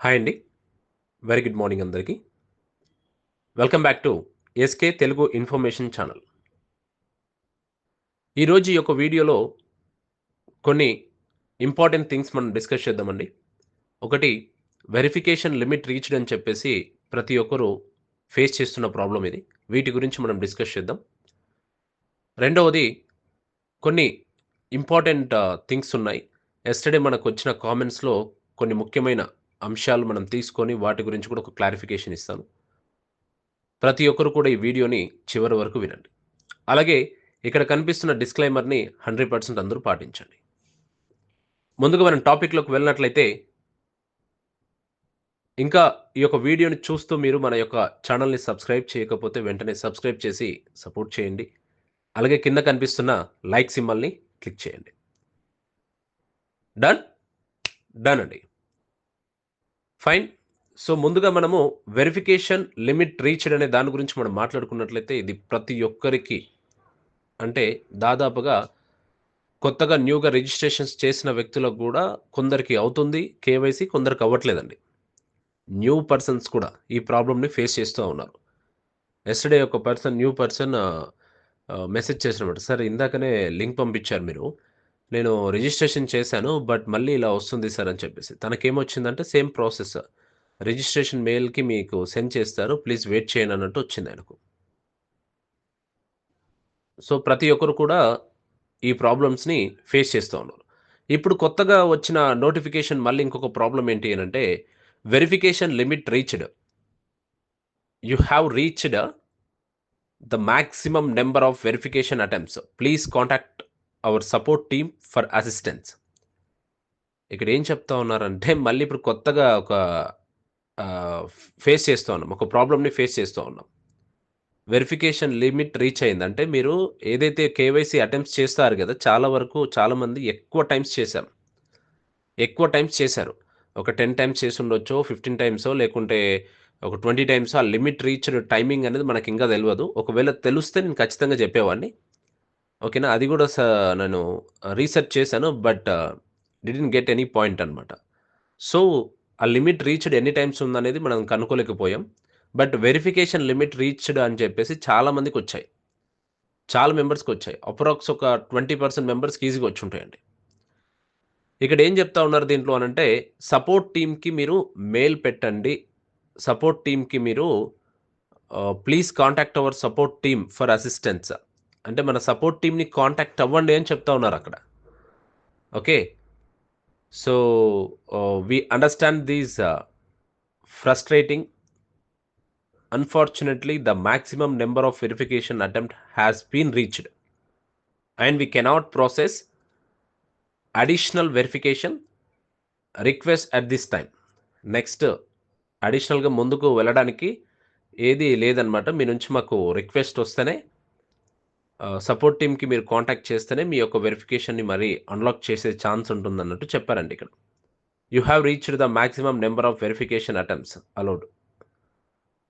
Hi అండి. Very good morning అందరికీ. Welcome back to SK Telugu information channel ఈరోజు ఈ యొక్క వీడియోలో కొన్ని ఇంపార్టెంట్ థింగ్స్ మనం డిస్కస్ చేద్దామండి. ఒకటి వెరిఫికేషన్ లిమిట్ రీచ్డ్ అని చెప్పేసి ప్రతి ఒక్కరూ ఫేస్ చేస్తున్న ప్రాబ్లం ఇది. వీటి గురించి మనం డిస్కస్ చేద్దాం. రెండవది కొన్ని ఇంపార్టెంట్ థింగ్స్ uh, ఉన్నాయి. ఎస్టర్డే మనకు వచ్చిన కామెంట్స్లో కొన్ని ముఖ్యమైన అంశాలు మనం తీసుకొని వాటి గురించి కూడా ఒక క్లారిఫికేషన్ ఇస్తాను. ప్రతి ఒక్కరు కూడా ఈ వీడియోని చివరి వరకు వినండి. అలాగే ఇక్కడ కనిపిస్తున్న డిస్క్లైమర్ని హండ్రెడ్ పర్సెంట్ అందరూ పాటించండి. ముందుగా మనం టాపిక్లోకి వెళ్ళినట్లయితే ఇంకా ఈ యొక్క వీడియోని చూస్తూ మీరు మన యొక్క ఛానల్ని సబ్స్క్రైబ్ చేయకపోతే వెంటనే సబ్స్క్రైబ్ చేసి సపోర్ట్ చేయండి. అలాగే కింద కనిపిస్తున్న లైక్ సింబల్ని క్లిక్ చేయండి. డన్? డన్ అండి. ఫైన్ సో ముందుగా మనము వెరిఫికేషన్ లిమిట్ రీచ్డ్ అనే దాని గురించి మనం మాట్లాడుకున్నట్లయితే ఇది ప్రతి ఒక్కరికి అంటే దాదాపుగా కొత్తగా న్యూగా రిజిస్ట్రేషన్స్ చేసిన వ్యక్తులకు కూడా కొందరికి అవుతుంది. కేవైసీ కొందరికి అవ్వట్లేదండి. న్యూ పర్సన్స్ కూడా ఈ ప్రాబ్లమ్ని ఫేస్ చేస్తూ ఉన్నారు. ఎస్టర్డే ఒక పర్సన్ న్యూ పర్సన్ మెసేజ్ చేసినమాట. సార్ ఇందాకనే లింక్ పంపించారు మీరు. నేను రిజిస్ట్రేషన్ చేశాను బట్ మళ్ళీ ఇలా వస్తుంది సార్ అని చెప్పేసి. తనకేమొచ్చిందంటే సేమ్ ప్రాసెస్. రిజిస్ట్రేషన్ మెయిల్కి మీకు సెండ్ చేస్తారు ప్లీజ్ వెయిట్ చేయండి అన్నట్టు వచ్చింది ఆయనకు. సో ప్రతి ఒక్కరు కూడా ఈ ప్రాబ్లమ్స్ని ఫేస్ చేస్తూ ఉన్నారు. ఇప్పుడు కొత్తగా వచ్చిన నోటిఫికేషన్ మళ్ళీ ఇంకొక ప్రాబ్లం ఏంటి అని అంటే verification limit reached. You have reached the maximum number of verification attempts. Please contact our support team for assistance ఇక్కడ ఏం చెప్తా ఉన్నారంటే మళ్ళీ ఇప్పుడు కొత్తగా ఒక ఫేస్ చేస్తూ ఉన్నాం. ఒక ప్రాబ్లమ్ని ఫేస్ చేస్తూ ఉన్నాం. వెరిఫికేషన్ లిమిట్ రీచ్ అయిందంటే మీరు ఏదైతే కేవైసీ అటెంప్ట్స్ చేస్తారు కదా చాలా వరకు చాలామంది ఎక్కువ టైమ్స్ చేశారు. ఎక్కువ టైమ్స్ చేశారు. ఒక టెన్ టైమ్స్ చేసి ఉండొచ్చో ఫిఫ్టీన్ టైమ్సో లేకుంటే ఒక ట్వంటీ టైమ్స్ ఆ లిమిట్ రీచ్ టైమింగ్ అనేది మనకి ఇంకా తెలియదు. ఒకవేళ తెలిస్తే నేను ఖచ్చితంగా చెప్పేవాడిని. ఓకేనా? అది కూడా స నేను రీసెర్చ్ చేశాను but didn't get any point అనమాట సో ఆ లిమిట్ రీచ్డ్ ఎన్ని టైమ్స్ ఉందనేది మనం కనుక్కోలేకపోయాం. బట్ వెరిఫికేషన్ లిమిట్ రీచ్డ్ అని చెప్పేసి చాలా మందికి వచ్చాయి. చాలా మెంబర్స్కి వచ్చాయి. అప్రాక్స్ ఒక ట్వంటీ పర్సెంట్ మెంబర్స్కి ఈజీగా వచ్చి ఉంటాయండి. ఇక్కడ ఏం చెప్తా ఉన్నారు దీంట్లో అనంటే సపోర్ట్ టీమ్కి మీరు మెయిల్ పెట్టండి. సపోర్ట్ టీమ్కి మీరు please contact our support team for assistance అంటే మన సపోర్ట్ టీమ్ని కాంటాక్ట్ అవ్వండి అని చెప్తా ఉన్నారు అక్కడ. Okay? So we understand this frustrating unfortunately the maximum number of verification attempt has been reached and we cannot process additional verification request at this time next అడిషనల్గా ముందుకు వెళ్ళడానికి ఏది లేదనమాట మీ నుంచి మాకు రిక్వెస్ట్ వస్తేనే సపోర్ట్ టీమ్కి మీరు కాంటాక్ట్ చేస్తేనే మీ యొక్క వెరిఫికేషన్ని మరీ అన్లాక్ చేసే ఛాన్స్ ఉంటుంది అన్నట్టు చెప్పారండి ఇక్కడ. You have reached the maximum number of verification attempts allowed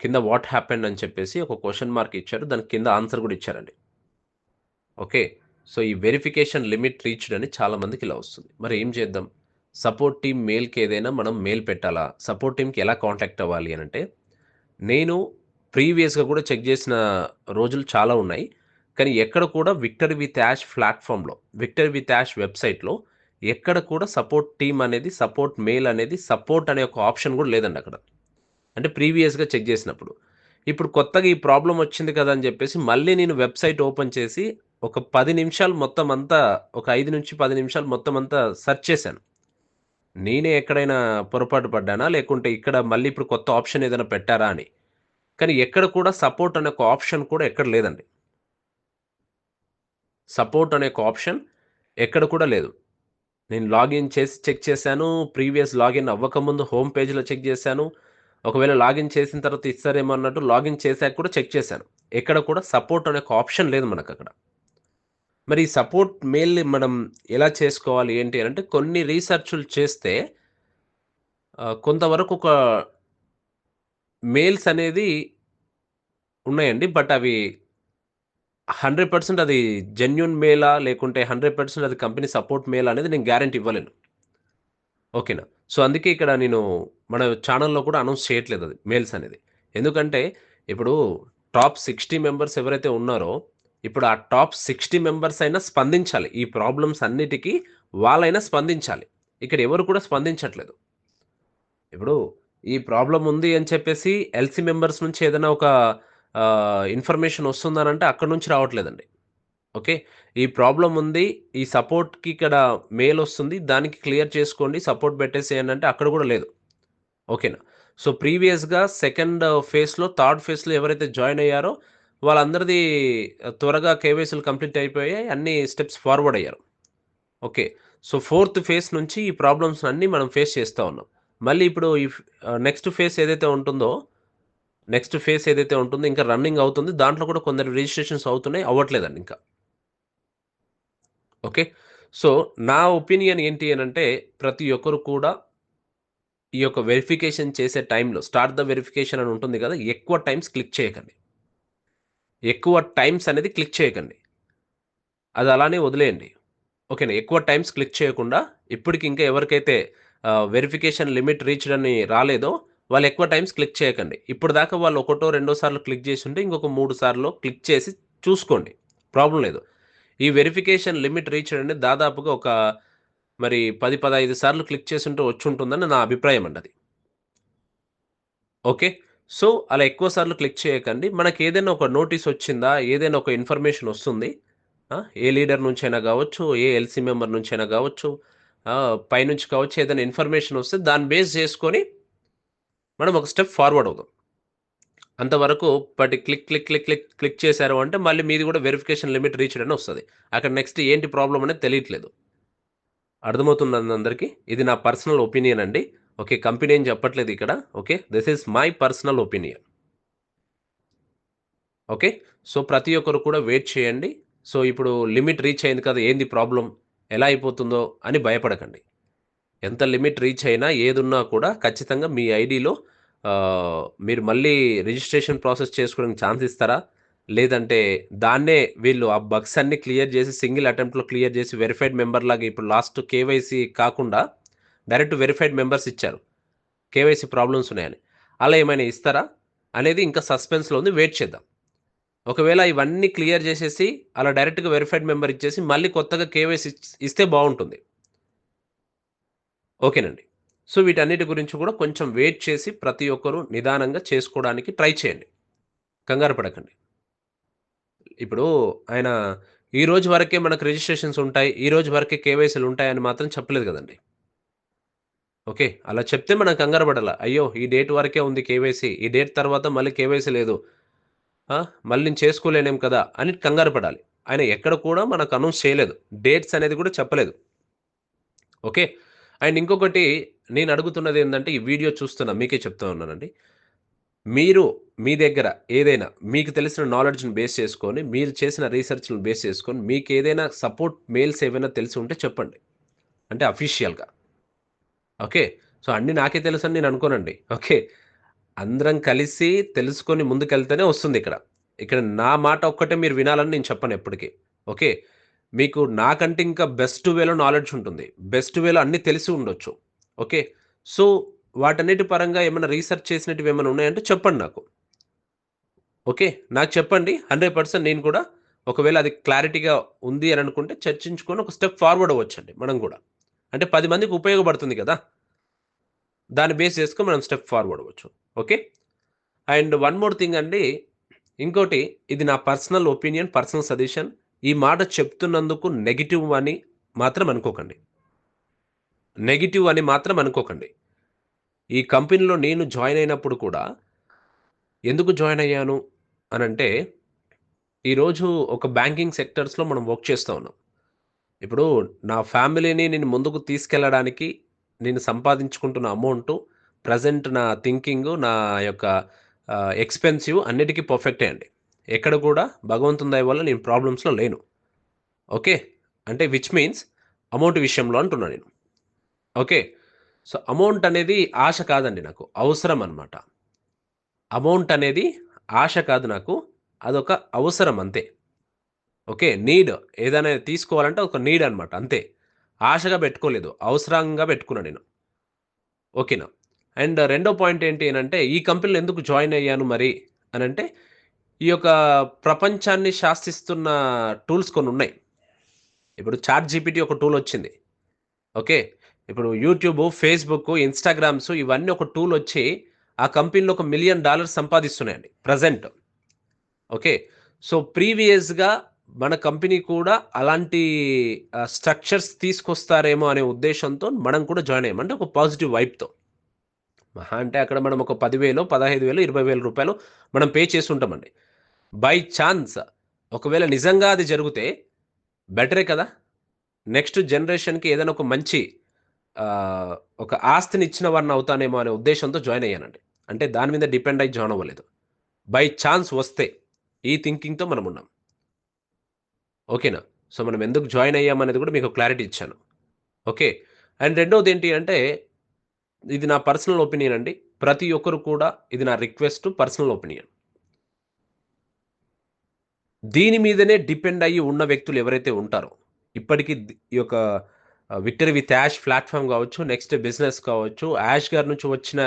కింద వాట్ హ్యాపెండ్ అని చెప్పేసి ఒక క్వశ్చన్ మార్క్ ఇచ్చారు. దాని కింద ఆన్సర్ కూడా ఇచ్చారండి. ఓకే సో ఈ వెరిఫికేషన్ లిమిట్ రీచ్డ్ అని చాలామందికి ఇలా వస్తుంది. మరి ఏం చేద్దాం? సపోర్ట్ టీం మెయిల్కి ఏదైనా మనం మెయిల్ పెట్టాలా? సపోర్ట్ టీమ్కి ఎలా కాంటాక్ట్ అవ్వాలి అని అంటే నేను ప్రీవియస్గా కూడా చెక్ చేసిన రోజులు చాలా ఉన్నాయి. కానీ ఎక్కడ కూడా విక్టర్ విత్ యాష్ ప్లాట్ఫామ్లో విక్టర్ విత్ యాష్ వెబ్సైట్లో ఎక్కడ కూడా సపోర్ట్ టీమ్ అనేది సపోర్ట్ మెయిల్ అనేది సపోర్ట్ అనే ఒక ఆప్షన్ కూడా లేదండి అక్కడ. అంటే ప్రీవియస్గా చెక్ చేసినప్పుడు. ఇప్పుడు కొత్తగా ఈ ప్రాబ్లం వచ్చింది కదా అని చెప్పేసి మళ్ళీ నేను వెబ్సైట్ ఓపెన్ చేసి ఒక పది నిమిషాలు మొత్తం అంతా ఒక ఐదు నుంచి పది నిమిషాలు మొత్తం అంతా సెర్చ్ చేశాను. నేనే ఎక్కడైనా పొరపాటు పడ్డానా? లేకుంటే ఇక్కడ మళ్ళీ ఇప్పుడు కొత్త ఆప్షన్ ఏదైనా పెట్టారా అని. కానీ ఎక్కడ కూడా సపోర్ట్ అనే ఒక ఆప్షన్ కూడా ఎక్కడ లేదండి. సపోర్ట్ అనే ఒక ఆప్షన్ ఎక్కడ కూడా లేదు. నేను లాగిన్ చేసి చెక్ చేశాను ప్రీవియస్ లాగిన్ అవ్వకముందు హోమ్ పేజ్లో చెక్ చేశాను. ఒకవేళ లాగిన్ చేసిన తర్వాత ఇస్తారేమో అన్నట్టు లాగిన్ చేశాక కూడా చెక్ చేశాను. ఎక్కడ కూడా సపోర్ట్ అనే ఒక ఆప్షన్ లేదు మనకు అక్కడ మరి ఈ సపోర్ట్ మెయిల్ మనం ఎలా చేసుకోవాలి ఏంటి అంటే కొన్ని రీసెర్చ్లు చేస్తే కొంతవరకు ఒక మెయిల్స్ అనేది ఉన్నాయండి బట్ అవి హండ్రెడ్ పర్సెంట్ అది జెన్యున్ మేలా లేకుంటే హండ్రెడ్ పర్సెంట్ అది కంపెనీ సపోర్ట్ మేలా అనేది నేను గ్యారంటీ ఇవ్వలేను. ఓకేనా? సో అందుకే ఇక్కడ నేను మన ఛానల్లో కూడా అనౌన్స్ చేయట్లేదు అది మేల్స్ అనేది. ఎందుకంటే ఇప్పుడు టాప్ సిక్స్టీ మెంబర్స్ ఎవరైతే ఉన్నారో ఇప్పుడు ఆ టాప్ సిక్స్టీ మెంబర్స్ అయినా స్పందించాలి. ఈ ప్రాబ్లమ్స్ అన్నిటికీ వాళ్ళైనా స్పందించాలి. ఇక్కడ ఎవరు కూడా స్పందించట్లేదు. ఇప్పుడు ఈ ప్రాబ్లం ఉంది అని చెప్పేసి ఎల్సీ మెంబర్స్ నుంచి ఏదైనా ఒక ఇన్ఫర్మేషన్ వస్తుందనంటే అక్కడ నుంచి రావట్లేదండి. ఓకే? ఈ ప్రాబ్లం ఉంది ఈ సపోర్ట్కి ఇక్కడ మెయిల్ వస్తుంది దానికి క్లియర్ చేసుకోండి సపోర్ట్ పెట్టేసేయండి అంటే అక్కడ కూడా లేదు. ఓకేనా? సో ప్రీవియస్గా సెకండ్ ఫేజ్లో థర్డ్ ఫేజ్లో ఎవరైతే జాయిన్ అయ్యారో వాళ్ళందరిది త్వరగా కేవైసీలు కంప్లీట్ అయిపోయాయి అన్ని స్టెప్స్ ఫార్వర్డ్ అయ్యారు. ఓకే? సో ఫోర్త్ ఫేజ్ నుంచి ఈ ప్రాబ్లమ్స్ అన్నీ మనం ఫేస్ చేస్తూ ఉన్నాం. మళ్ళీ ఇప్పుడు ఈ నెక్స్ట్ ఫేజ్ ఏదైతే ఉంటుందో నెక్స్ట్ ఫేస్ ఏదైతే ఉంటుందో ఇంకా రన్నింగ్ అవుతుంది దాంట్లో కూడా కొందరు రిజిస్ట్రేషన్స్ అవుతున్నాయి అవ్వట్లేదండి ఇంకా. ఓకే? సో నా ఒపీనియన్ ఏంటి అని అంటే ప్రతి ఒక్కరు కూడా ఈ యొక్క వెరిఫికేషన్ చేసే టైంలో స్టార్ట్ ద వెరిఫికేషన్ అని ఉంటుంది కదా ఎక్కువ టైమ్స్ క్లిక్ చేయకండి. ఎక్కువ టైమ్స్ అనేది క్లిక్ చేయకండి. అది అలానే వదిలేయండి. ఓకేనా? ఎక్కువ టైమ్స్ క్లిక్ చేయకుండా ఇప్పటికి ఇంకా ఎవరికైతే వెరిఫికేషన్ లిమిట్ రీచ్డ్ అని రాలేదో వాళ్ళు ఎక్కువ టైమ్స్ క్లిక్ చేయకండి. ఇప్పుడు దాకా వాళ్ళు ఒకటో రెండో సార్లు క్లిక్ చేసి ఉంటే ఇంకొక మూడు సార్లు క్లిక్ చేసి చూసుకోండి. ప్రాబ్లం లేదు. ఈ వెరిఫికేషన్ లిమిట్ రీచ్ అనేది దాదాపుగా ఒక మరి పది పదహైదు సార్లు క్లిక్ చేసి ఉంటే వచ్చి ఉంటుందని నా అభిప్రాయం అండి అది. ఓకే సో అలా ఎక్కువ సార్లు క్లిక్ చేయకండి. మనకి ఏదైనా ఒక నోటీస్ వచ్చిందా? ఏదైనా ఒక ఇన్ఫర్మేషన్ వస్తుంది? ఏ లీడర్ నుంచి అయినా కావచ్చు ఏ ఎల్సీ మెంబర్ నుంచైనా కావచ్చు పైనుంచి కావచ్చు ఏదైనా ఇన్ఫర్మేషన్ వస్తే దాన్ని బేస్ చేసుకొని మనం ఒక స్టెప్ ఫార్వర్డ్ అవుదాం. అంతవరకు but click click click click click చేశారు అంటే మళ్ళీ మీది కూడా వెరిఫికేషన్ లిమిట్ రీచ్ అని వస్తుంది. అక్కడ నెక్స్ట్ ఏంటి ప్రాబ్లం అనేది తెలియట్లేదు. అర్థమవుతుంది అందరికీ? ఇది నా పర్సనల్ ఒపీనియన్ అండి. ఓకే కంపెనీ ఏం చెప్పట్లేదు ఇక్కడ. Okay this is my personal opinion okay so ప్రతి ఒక్కరు కూడా వెయిట్ చేయండి. సో ఇప్పుడు లిమిట్ రీచ్ అయింది కదా ఏంది ప్రాబ్లం ఎలా అయిపోతుందో అని భయపడకండి. ఎంత లిమిట్ రీచ్ అయినా ఏదున్నా కూడా ఖచ్చితంగా మీ ఐడిలో మీరు మళ్ళీ రిజిస్ట్రేషన్ ప్రాసెస్ చేసుకోవడానికి ఛాన్స్ ఇస్తారా? లేదంటే దాన్నే వీళ్ళు ఆ బగ్స్ అన్ని క్లియర్ చేసి సింగిల్ అటెంప్ట్లో క్లియర్ చేసి వెరిఫైడ్ మెంబర్ లాగా ఇప్పుడు లాస్ట్ కేవైసీ కాకుండా డైరెక్ట్ వెరిఫైడ్ మెంబర్స్ ఇచ్చారు. కేవైసీ ప్రాబ్లమ్స్ ఉన్నాయని. అలా ఏమైనా ఇస్తారా? అనేది ఇంకా సస్పెన్స్లో ఉంది. వెయిట్ చేద్దాం. ఒకవేళ ఇవన్నీ క్లియర్ చేసేసి అలా డైరెక్ట్గా వెరిఫైడ్ మెంబర్ ఇచ్చేసి మళ్ళీ కొత్తగా కేవైసీ ఇస్తే బాగుంటుంది. ఓకేనండి. సో వీటన్నిటి గురించి కూడా కొంచెం వెయిట్ చేసి ప్రతి ఒక్కరూ నిదానంగా చేసుకోవడానికి ట్రై చేయండి. కంగారు పడకండి. ఇప్పుడు ఆయన ఈ రోజు వరకే మనకు రిజిస్ట్రేషన్స్ ఉంటాయి ఈ రోజు వరకే కేవైసీలు ఉంటాయని మాత్రం చెప్పలేదు కదండి. ఓకే అలా చెప్తే మనం కంగారు పడాల? అయ్యో ఈ డేట్ వరకే ఉంది కేవైసీ ఈ డేట్ తర్వాత మళ్ళీ కేవైసీ లేదు. మళ్ళీ నేను చేసుకోలేనేం కదా అని కంగారు పడాలి. ఆయన ఎక్కడ కూడా మనకు అనౌన్స్ చేయలేదు. డేట్స్ అనేది కూడా చెప్పలేదు. ఓకే అండ్ ఇంకొకటి నేను అడుగుతున్నది ఏంటంటే ఈ వీడియో చూస్తున్నా మీకే చెప్తా ఉన్నానండి. మీరు మీ దగ్గర ఏదైనా మీకు తెలిసిన నాలెడ్జ్ని బేస్ చేసుకొని మీరు చేసిన రీసెర్చ్ని బేస్ చేసుకొని మీకు ఏదైనా సపోర్ట్ మెయిల్స్ ఏమైనా తెలిసి ఉంటే చెప్పండి. అంటే అఫీషియల్గా ఓకే? సో అన్నీ నాకే తెలుసు అని నేను అనుకోనండి. ఓకే? అందరం కలిసి తెలుసుకొని ముందుకెళ్తేనే వస్తుంది ఇక్కడ. ఇక్కడ నా మాట ఒక్కటే మీరు వినాలని నేను చెప్పను ఎప్పటికీ. ఓకే? మీకు నాకంటే ఇంకా బెస్ట్ వేలో నాలెడ్జ్ ఉంటుంది. బెస్ట్ వేలో అన్నీ తెలిసి ఉండొచ్చు. ఓకే సో వాటన్నిటి పరంగా ఏమైనా రీసెర్చ్ చేసినవి ఏమైనా ఉన్నాయంటే చెప్పండి నాకు. ఓకే నాకు చెప్పండి. హండ్రెడ్ పర్సెంట్ నేను కూడా ఒకవేళ అది క్లారిటీగా ఉంది అని అనుకుంటే చర్చించుకొని ఒక స్టెప్ ఫార్వర్డ్ అవ్వచ్చండి మనం కూడా. అంటే పది మందికి ఉపయోగపడుతుంది కదా? దాన్ని బేస్ చేసుకొని మనం స్టెప్ ఫార్వర్డ్ అవ్వచ్చు. Okay and one more thing అండి. ఇంకోటి ఇది నా పర్సనల్ ఒపీనియన్ పర్సనల్ సజెషన్ ఈ మాట చెప్తున్నందుకు నెగిటివ్ అని మాత్రం అనుకోకండి. నెగిటివ్ అని మాత్రం అనుకోకండి. ఈ కంపెనీలో నేను జాయిన్ అయినప్పుడు కూడా ఎందుకు జాయిన్ అయ్యాను అని అంటే ఈరోజు ఒక బ్యాంకింగ్ సెక్టర్స్లో మనం వర్క్ చేస్తూ ఉన్నాం. ఇప్పుడు నా ఫ్యామిలీని నేను ముందుకు తీసుకెళ్ళడానికి నేను సంపాదించుకుంటున్న అమౌంట్ ప్రజెంట్ నా థింకింగ్ నా యొక్క ఎక్స్పెన్సివ్ అన్నిటికీ పర్ఫెక్టే అండి. ఎక్కడ కూడా భగవంతుని దయ వల్ల నేను ప్రాబ్లమ్స్లో లేను. ఓకే? అంటే విచ్ మీన్స్ అమౌంట్ విషయంలో అంటున్నా నేను. ఓకే? సో అమౌంట్ అనేది ఆశ కాదండి నాకు అవసరం అనమాట అమౌంట్ అనేది ఆశ కాదు నాకు అదొక అవసరం అంతే. ఓకే? నీడ్ ఏదైనా తీసుకోవాలంటే ఒక నీడ్ అనమాట అంతే. ఆశగా పెట్టుకోలేదు అవసరంగా పెట్టుకున్నా నేను. ఓకేనా? అండ్ రెండో పాయింట్ ఏంటి అంటే ఈ కంపెనీలో ఎందుకు జాయిన్ అయ్యాను మరి? అని అంటే ఈ యొక్క ప్రపంచాన్ని శాసిస్తున్న టూల్స్ కొన్ని ఉన్నాయి. ఇప్పుడు చాట్ జీపీటీ ఒక టూల్ వచ్చింది. ఓకే? ఇప్పుడు యూట్యూబ్ ఫేస్బుక్ ఇన్స్టాగ్రామ్స్ ఇవన్నీ ఒక టూల్ వచ్చి ఆ కంపెనీలో ఒక మిలియన్ డాలర్స్ సంపాదిస్తున్నాయండి. ప్రజెంట్. ఓకే? సో ప్రీవియస్గా మన కంపెనీ కూడా అలాంటి స్ట్రక్చర్స్ తీసుకొస్తారేమో అనే ఉద్దేశంతో మనం కూడా జాయిన్ అయ్యామంటే ఒక పాజిటివ్ వైబ్తో. మహా అంటే అక్కడ మనం ఒక పదివేలు పదహైదు వేలు ఇరవై వేల రూపాయలు మనం పే చేసి ఉంటామండి. By chance. ఒకవేళ నిజంగా అది జరిగితే బెటరే కదా. నెక్స్ట్ జనరేషన్కి ఏదైనా ఒక మంచి ఒక ఆస్తిని ఇచ్చిన వాడిని అవుతానేమో అనే ఉద్దేశంతో జాయిన్ అయ్యానండి. అంటే దాని మీద డిపెండ్ అయ్యి జాయిన్ అవ్వలేదు. బై ఛాన్స్ వస్తే ఈ థింకింగ్తో మనం ఉన్నాం. ఓకేనా? సో మనం ఎందుకు జాయిన్ అయ్యామనేది కూడా మీకు క్లారిటీ ఇచ్చాను. ఓకే? అండ్ రెండవది ఏంటి అంటే ఇది నా పర్సనల్ ఒపీనియన్ అండి. ప్రతి ఒక్కరు కూడా ఇది నా రిక్వెస్ట్ పర్సనల్ ఒపీనియన్. దీని మీదనే డిపెండ్ అయ్యి ఉన్న వ్యక్తులు ఎవరైతే ఉంటారో ఇప్పటికీ ఈ యొక్క విక్టరీ విత్ యాష్ ప్లాట్ఫామ్ కావచ్చు నెక్స్ట్ బిజినెస్ కావచ్చు యాష్ గారి నుంచి వచ్చిన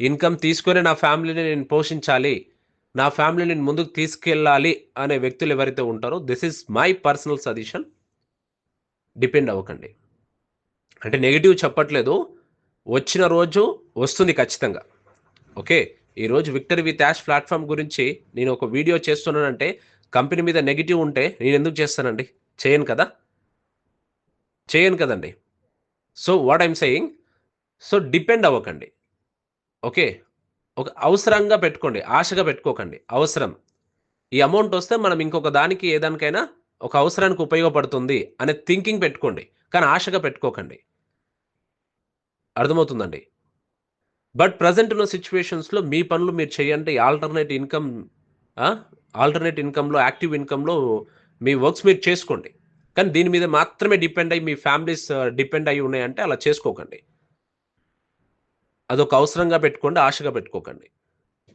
ఇన్కమ్ తీసుకొని నా ఫ్యామిలీని నేను పోషించాలి నా ఫ్యామిలీని నేను ముందుకు తీసుకెళ్ళాలి అనే వ్యక్తులు ఎవరైతే ఉంటారో this is my personal suggestion depend అవ్వకండి. అంటే నెగిటివ్ చెప్పట్లేదు వచ్చిన రోజు వస్తుంది ఖచ్చితంగా. ఓకే? ఈరోజు విక్టరీ విత్ యాష్ ప్లాట్ఫామ్ గురించి నేను ఒక వీడియో చేస్తున్నానంటే కంపెనీ మీద నెగిటివ్ ఉంటే నేను ఎందుకు చేస్తానండి? చేయను కదా? చేయను కదండి. So what I'm saying so depend అవ్వకండి. ఓకే? ఒక అవసరంగా పెట్టుకోండి. ఆశగా పెట్టుకోకండి. అవసరం. ఈ అమౌంట్ వస్తే మనం ఇంకొక దానికి ఏదానికైనా ఒక అవసరానికి ఉపయోగపడుతుంది అనే థింకింగ్ పెట్టుకోండి. కానీ ఆశగా పెట్టుకోకండి. అర్థమవుతుందండి? బట్ ప్రజెంట్ ఉన్న సిచ్యువేషన్స్లో మీ పనులు మీరు చేయండి. ఆల్టర్నేట్ ఇన్కమ్ ఆల్టర్నేట్ ఇన్కంలో యాక్టివ్ ఇన్కంలో మీ వర్క్స్ మీరు చేసుకోండి. కానీ దీని మీద మాత్రమే డిపెండ్ అయ్యి మీ ఫ్యామిలీస్ డిపెండ్ అయ్యి ఉన్నాయంటే అలా చేసుకోకండి. అదొక అవసరంగా పెట్టుకోండి ఆశగా పెట్టుకోకండి.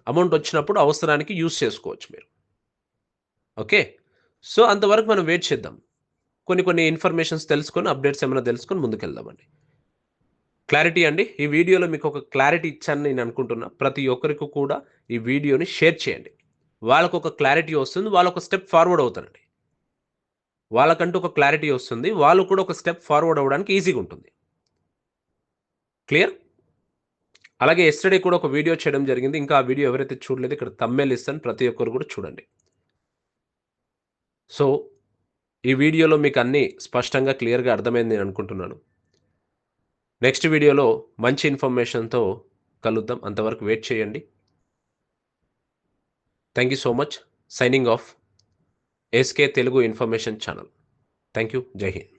అమౌంట్ వచ్చినప్పుడు అవసరానికి యూస్ చేసుకోవచ్చు మీరు. ఓకే? సో అంతవరకు మనం వెయిట్ చేద్దాం. కొన్ని కొన్ని ఇన్ఫర్మేషన్స్ తెలుసుకొని అప్డేట్స్ ఏమైనా తెలుసుకొని ముందుకెళ్దామండి. క్లారిటీ అండి. ఈ వీడియోలో మీకు ఒక క్లారిటీ ఇచ్చాను నేను అనుకుంటున్నా. ప్రతి ఒక్కరికి కూడా ఈ వీడియోని షేర్ చేయండి. వాళ్ళకు ఒక క్లారిటీ వస్తుంది వాళ్ళు ఒక స్టెప్ ఫార్వర్డ్ అవుతారండి. వాళ్ళకంటూ ఒక క్లారిటీ వస్తుంది వాళ్ళు కూడా ఒక స్టెప్ ఫార్వర్డ్ అవ్వడానికి ఈజీగా ఉంటుంది. క్లియర్ అలాగే ఎస్టర్డే కూడా ఒక వీడియో చేయడం జరిగింది ఇంకా ఆ వీడియో ఎవరైతే చూడలేదు ఇక్కడ తమ్మేలు ఇస్తాను ప్రతి ఒక్కరు కూడా చూడండి. సో ఈ వీడియోలో మీకు అన్నీ స్పష్టంగా క్లియర్గా అర్థమైంది నేను అనుకుంటున్నాను. నెక్స్ట్ వీడియోలో మంచి ఇన్ఫర్మేషన్తో కలుద్దాం. అంతవరకు వెయిట్ చేయండి. Thank you so much signing off SK Telugu information channel thank you Jai Hind